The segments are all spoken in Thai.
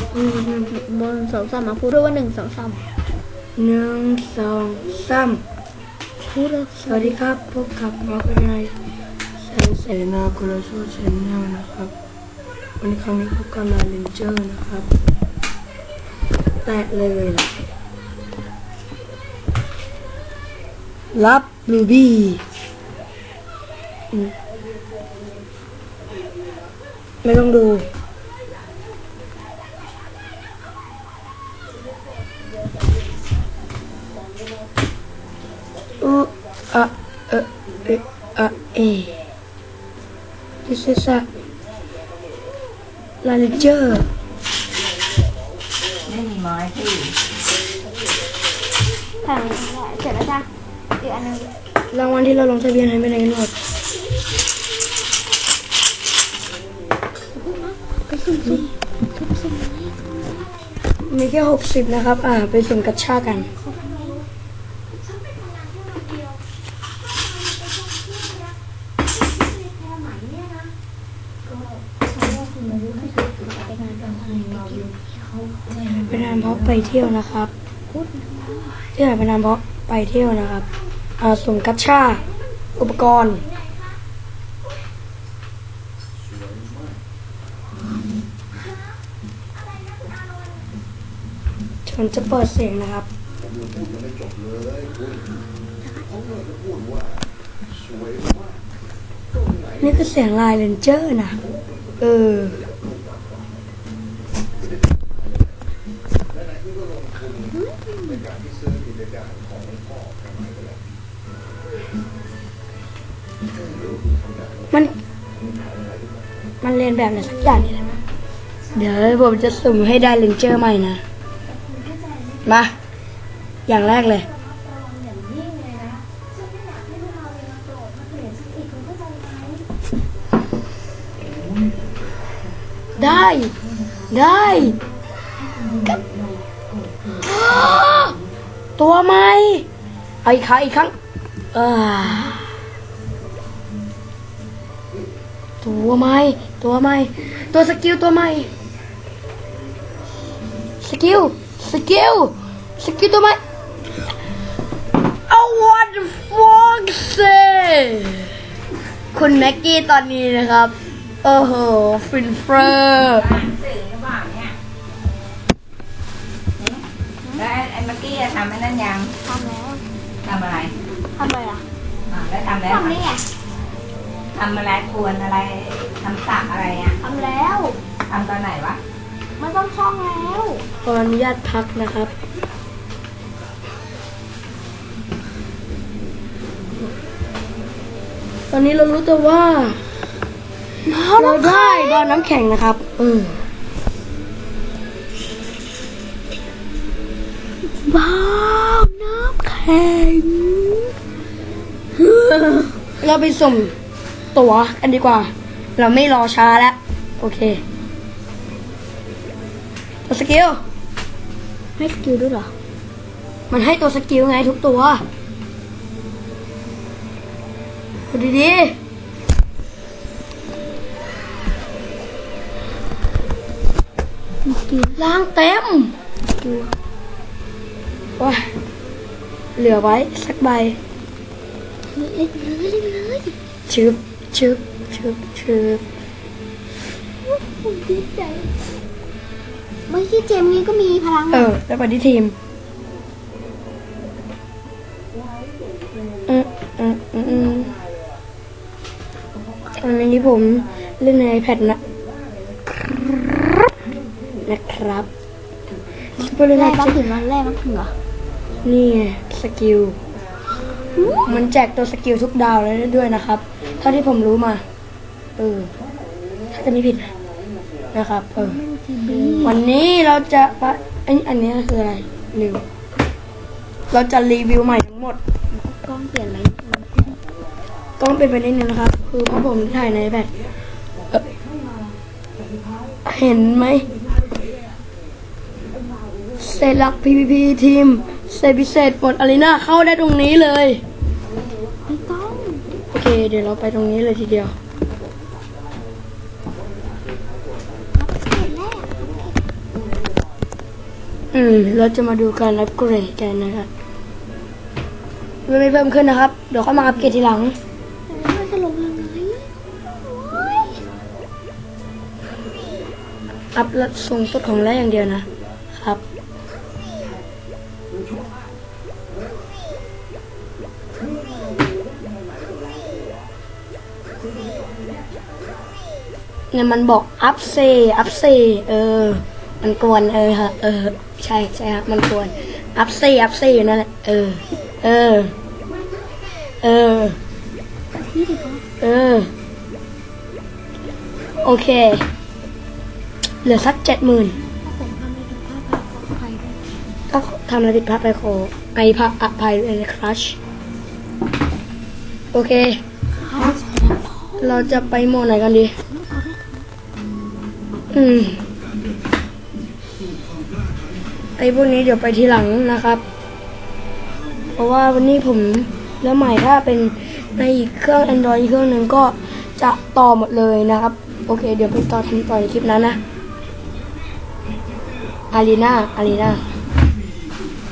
หนึ่งบนสองสามมาพูดด้วยว่าหนึ่งสองสามหนึ่งสองสามพูดเลยสวัสดีครับพบกับมาร์กนายแสนเสนากุลโชชแนลนะครับ วันนี้ครั้งนี้พบกับลาเลนเจอร์นะครับ แตะเลยนะรับบลูบี้ไม่ต้องดู อุอะเอะเอะ อะเอ This is a Langer ไม่มีไม้ที่ทางนี้ได้เสร็จแล้วจ้ะอีกอันนึงรางวัลที่เราลงทะเบียนให้ไม่ได้กันหมดไปสุ่มสุ่มมีแค่หกสิบนะครับ อ่า ไปสุ่มกัชชากัน ไปนานเพราะ ไปเที่ยวนะครับที่ไหนไปนานเพราะไปเที่ยวนะครับอ่าสุ่มกัชชา อุปกรณ์ฉันจะเปิดเสียงนะครับนี่คือเสียงลายเลนเจอร์นะ เออ มัน มันเรียนแบบอะไรสักอย่างนี่แหละเดี๋ยวผมจะสุ่มให้ได้เลนเจอร์ใหม่นะ มา อย่างแรกเลย ได้ ได้ ตัวใหม่เอาอีกครั้งอีกครั้งอ่าตัวใหม่ตัวใหม่ตัวสกิลตัวใหม่สกิลสกิลสกิลตัวใหม่ I want the foxy คุณแม็กกี้ตอนนี้นะครับ โอ้โห ฟินเฟอร์ เมื่อกี้อะทำไอ้นั่นยังทำแล้วทำอะไรทำอะไรล่ะอ่าแล้วทำแล้วทำนี่ไงทำอะไรควรอะไรทำสักอะไรอะทำแล้วทำตอนไหนวะไม่ต้องท่องแล้วขออนุญาตพักนะครับ ตอนนี้เรารู้แต่ว่า เราได้บอลน้ำแข็งนะครับ เออำแข็งเราไปสุ่มตั๋วกันดีกว่า เราไม่รอช้าแล้ว โอเคตัวสกิลให้สกิลด้วยเหรอ มันให้ตัวสกิลไงทุกตัวดูดีสกิลๆล้างเต็มสกิลว้า เหลือไว้สักใบเล่นเลยเล่นเลยชึบชึบชึบชึบผมดีใจเมื่อกี้เจมส์นี้ก็มีพลัง เออ แล้วไปที่ทีมอืมอืมอืมอืมอันนี้ผมเล่นใน iPad นะ นะครับซุปเปอร์เลนแร่ไบ้างถึงมันแร่บ้างถึงเหรอ นี่ไง สกิลมันแจกตัวสกิลทุกดาวเลยด้วยนะครับ เท่าที่ผมรู้มา เออ ถ้าจะไม่ผิดนะนะครับ เออ วันนี้เราจะปะอันอันนี้คืออะไรลืมเราจะรีวิวใหม่ทั้งหมด กล้องเปลี่ยนอะไรกล้องเป็นไปนิดนึงนะครับ คือพผมถ่ายในแบตเเห็นไหมเซลัก PVP ทีม เซพิเศษหมดอารีนาเข้าได้ตรงนี้เลย ไม่ต้อง โอเค เดี๋ยวเราไปตรงนี้เลยทีเดียวรับเสร็จแรกอืม เราจะมาดูการอัปเกรดกันนะครับมันไม่เพิ่มขึ้นนะครับ เดี๋ยวเข้ามาอัปเกรดทีหลังแล้วมันจะลงยังไงโอ๊ยอัพละสูงสุดของแรกอย่างเดียวนะครับ เนี่ยมันบอกอัพเซอัพเซเออ มันกวนเออฮะเออ ใช่ใช่ครับมันกวนอัพเซอัพเซอยู่นั่นแหละเออ เออ เออ เออ โอเค เหลือสักเจ็ดหมื่นผมทำในถุงผ้าพันขอใครด้วยก็ทำอะไรติดพัดไปโคไอพับอภัยในครัชโอเค เราจะไปโมไหนกันดี อาได้อืม ไอพวกนี้เดี๋ยวไปทีหลังนะครับ เพราะว่าวันนี้ผมแล้วใหม่ถ้าเป็นในอีกเครื่อง Android อีกเครื่องหนึ่งก็จะต่อหมดเลยนะครับ โอเค เดี๋ยวไปต่อทำต่อในคลิปนั้นนะอารีนาอารีนา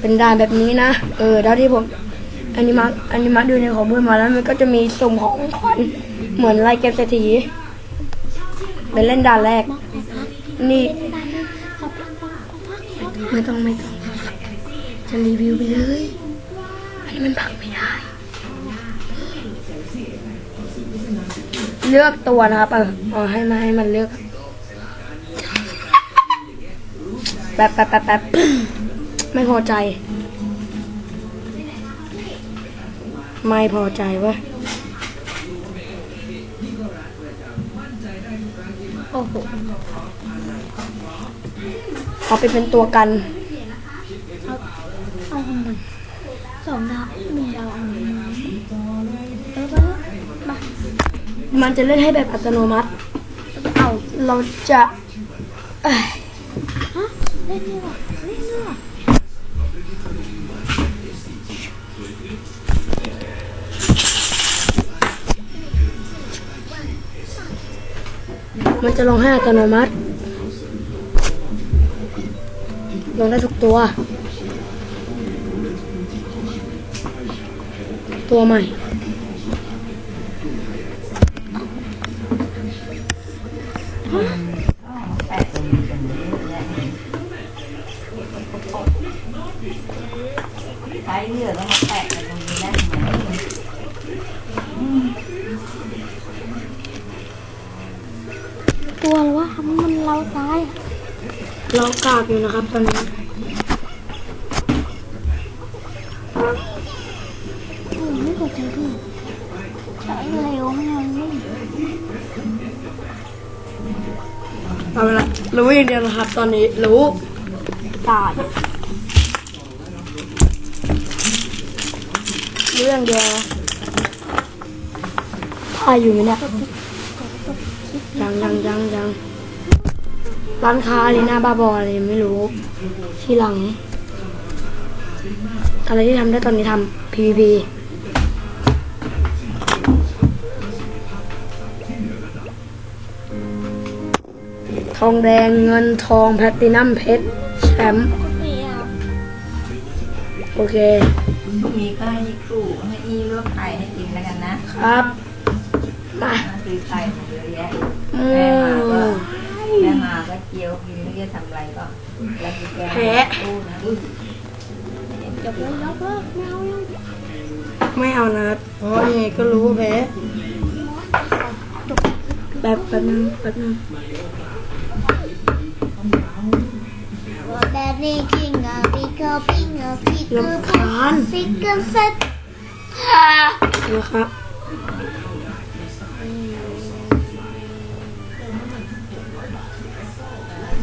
เป็นด่านแบบนี้นะ เออเท่าที่ผมอันนี้มาอันนี้มาดูในของเพื่อนมาแล้วมันก็จะมีสุ่มของขวัญเหมือนไล่เก็บเศรษฐีไปเล่นด่านแรก นี่เล่นได้ไหมขอพักขอพักขอพักไม่ต้องไม่ต้องจะรีวิวไปเลยอันนี้มันพักไม่ได้ เลือกตัวนะครับเออเอาให้มาให้มันเลือกแป๊บแป๊บแป๊บแป๊บไม่พอใจ ไม่พอใจเวะโอ้โห ขอไปเป็นตัวกันเอาทำไมสองดาวหนึ่งดาวเอาหนึ่งเออไปเถอะมามันจะเล่นให้แบบอัตโนมัติ เอาเราจะเอ้ยฮะเล่นด้วยเหรอเล่นด้วยเหรอมันจะลงให้อัตโนมัติ ลงได้ทุกตัว ตัวใหม่ กากอยู่นะครับตอนนี้โอ้ไม่กดใจด้วยใช้เร็วไม่เอาไม่เอาละรู้อย่างเดียวนะครับ ตอนนี้รู้ตายรู้อย่างเดียวนะพายอยู่ไหมเนี่ยยังยังยังยัง ร้านค้าอะไรหน้าบ้าบออะไรไม่รู้ ทีหลัง อะไรที่ทำได้ตอนนี้ทำ PVP ทองแดงเงินทองแพลตตินัมเพชรแชมป์ไม่เอาโอเคพรุ่งนี้ก็ให้ครูให้อีลวกไข่ให้กินแล้วกันนะครับ มานั่นคือไข่เยอะแยะอืแม่มาก็ ม แม่มาก็เจียวกิน ไม่รู้จะทำอะไรก็แล้วกินแกงแพ้ ตู้นะอุ้ยจบเลยแล้วก็ไม่เอายังไม่เอานะเพราะยังไงก็รู้ว่าแพ้แบบแป๊บนึงแป๊บนึง That they king a big a big a big ลำคาญ big a set นะครับบ่าวน้ำแพงบ่าวน้ำแพงบ่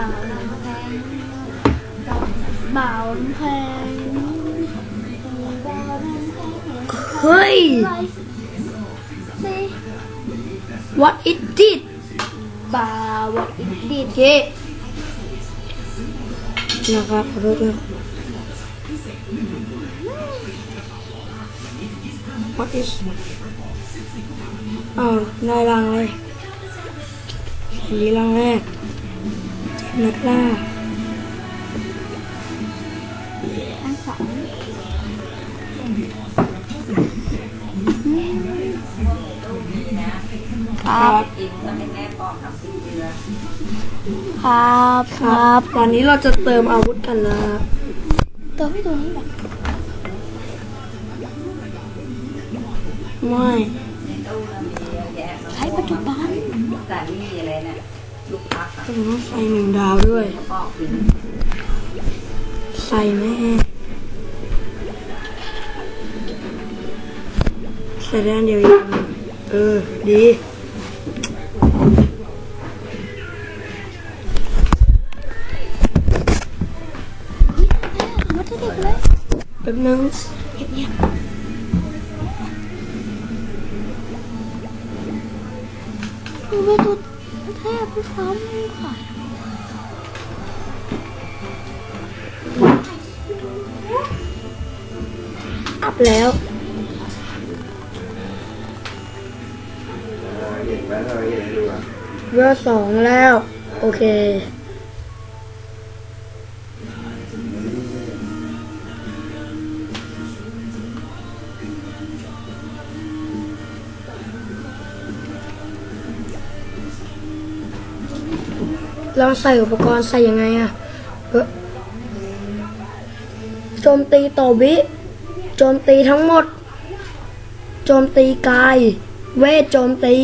าวน้ำแพงเฮ้ยสิ what it did บ่าวอีกดีโอเคนะครับขอโทษด้วย what is อ้าวได้รังเลยอันนี้รังแรก นัดล่าสองครับอินก็ให้แม่ปอกทำสีเรือครับครับ ตอนนี้เราจะเติมอาวุธกันนะครับเติมให้ตัวนี้แบบไม่ในตู้เรามีเยอะแยะใช้ปัจจุบันสา ลี่อะไรนะลูกพักอะต้องใส่หนึ่งดาวด้วยปอกเป็นใส่แม่ใส่ด้านเดียวยังเออ ดีวัตถุดิบเลยแป๊บนึงเก็บเนี่ยคือ เป็นตัวแทบไม่ซ้ำค่ะอัพแล้วเห็นไหมเราเห็นดูอะเวลสองแล้ว โอเค ลองใส่อุปกรณ์ใส่ยังไงอะโจมตีต่อวิ โจมตีทั้งหมด โจมตีกาย เวทโจมตี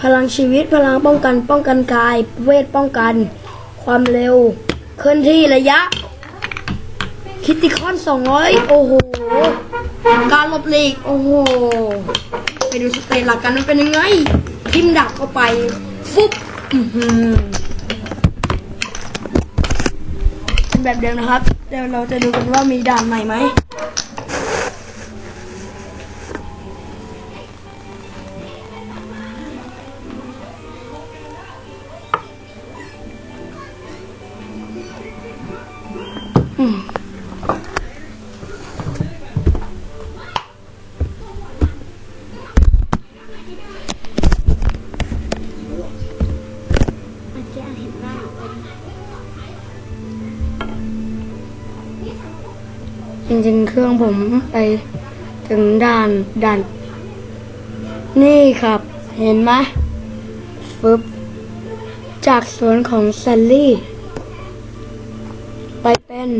พลังชีวิตพลังป้องกัน ป้องกันกาย เวทป้องกัน ความเร็ว เคลื่อนที่ระยะ คิติคอน200โอ้โห การหลบหลีก โอ้โห ไปดูสเตตหลักกันมันเป็นยังไง ทิมดักเข้าไป ฟุบอื้อหือเป็น แบบเดิมนะครับเดี๋ยวเราจะดูกันว่ามีด่านใหม่ไหม ริงๆ เครื่องผมไปถึงด่านด่าน นี่ครับ เห็นไหมฟึบจากสวนของแซลลี่ ไปเป็น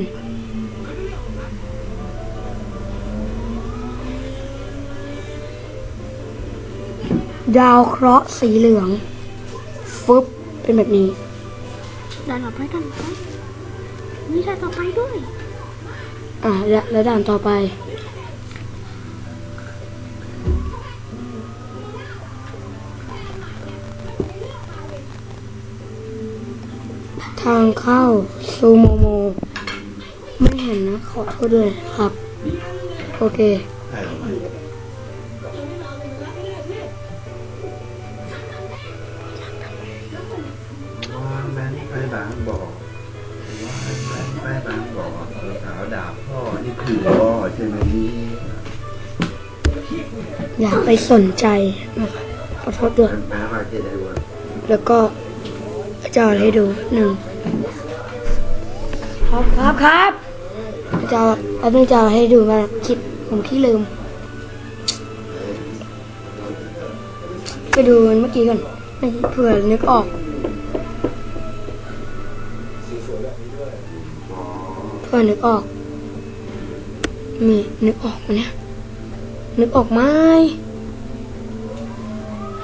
ดาวเคราะห์สีเหลืองฟึบเป็นแบบนี้ดันออกไปดันออไปมีดันต่อไปด้วย อะและและด่านต่อไป ทางเข้าซูโมโม ไม่เห็นนะ ขอโทษด้วยครับ โอเค คือพ่อใช่ไหมนี่อย่าไปสนใจนะครับขอโทษด้วยแม่นแม่มาเจได้วันแล้วก็จะเอาให้ดูหนึ่งครับครับครับจะเอาเอาเพิ่งจะเอาให้ดูมาคลิปผมที่ลืม ไปดูเมื่อกี้ก่อนไม่เผื่อนึกออกเพื่อนึกออก มีนึกออกไหมเนี่ย นึกออกไหม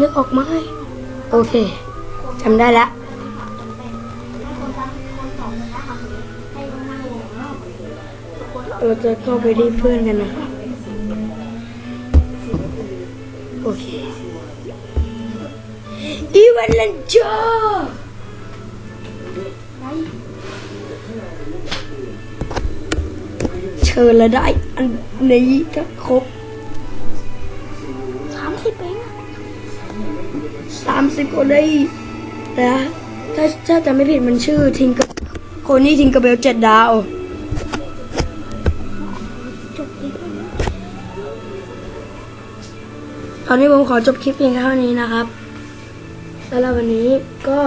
นึกออกไหมโอเคจำได้ละเราจะเข้าไปที่เพื่อนกันนะโอเคอีเวนเลนจอเชิญแล้วได้ อันนี้ก็ครบสามสิบเองอะสามสิบก็ได้นะถ้าถ้าจะไม่ผิดมันชื่อทิงกโคนี่ทิงกระเบลเจ็ดดาวจบเองตอนนี้ผมขอจบคลิปเพียงเท่านี้นะครับสำหรับวันนี้ก็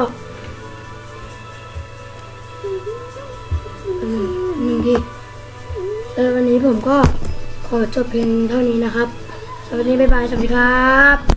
อืมหนึ่งที ววันนี้ผมก็ขอจบเพียงเท่านี้นะครับ สวัสดีบ๊ายบาย สวัสดีครับ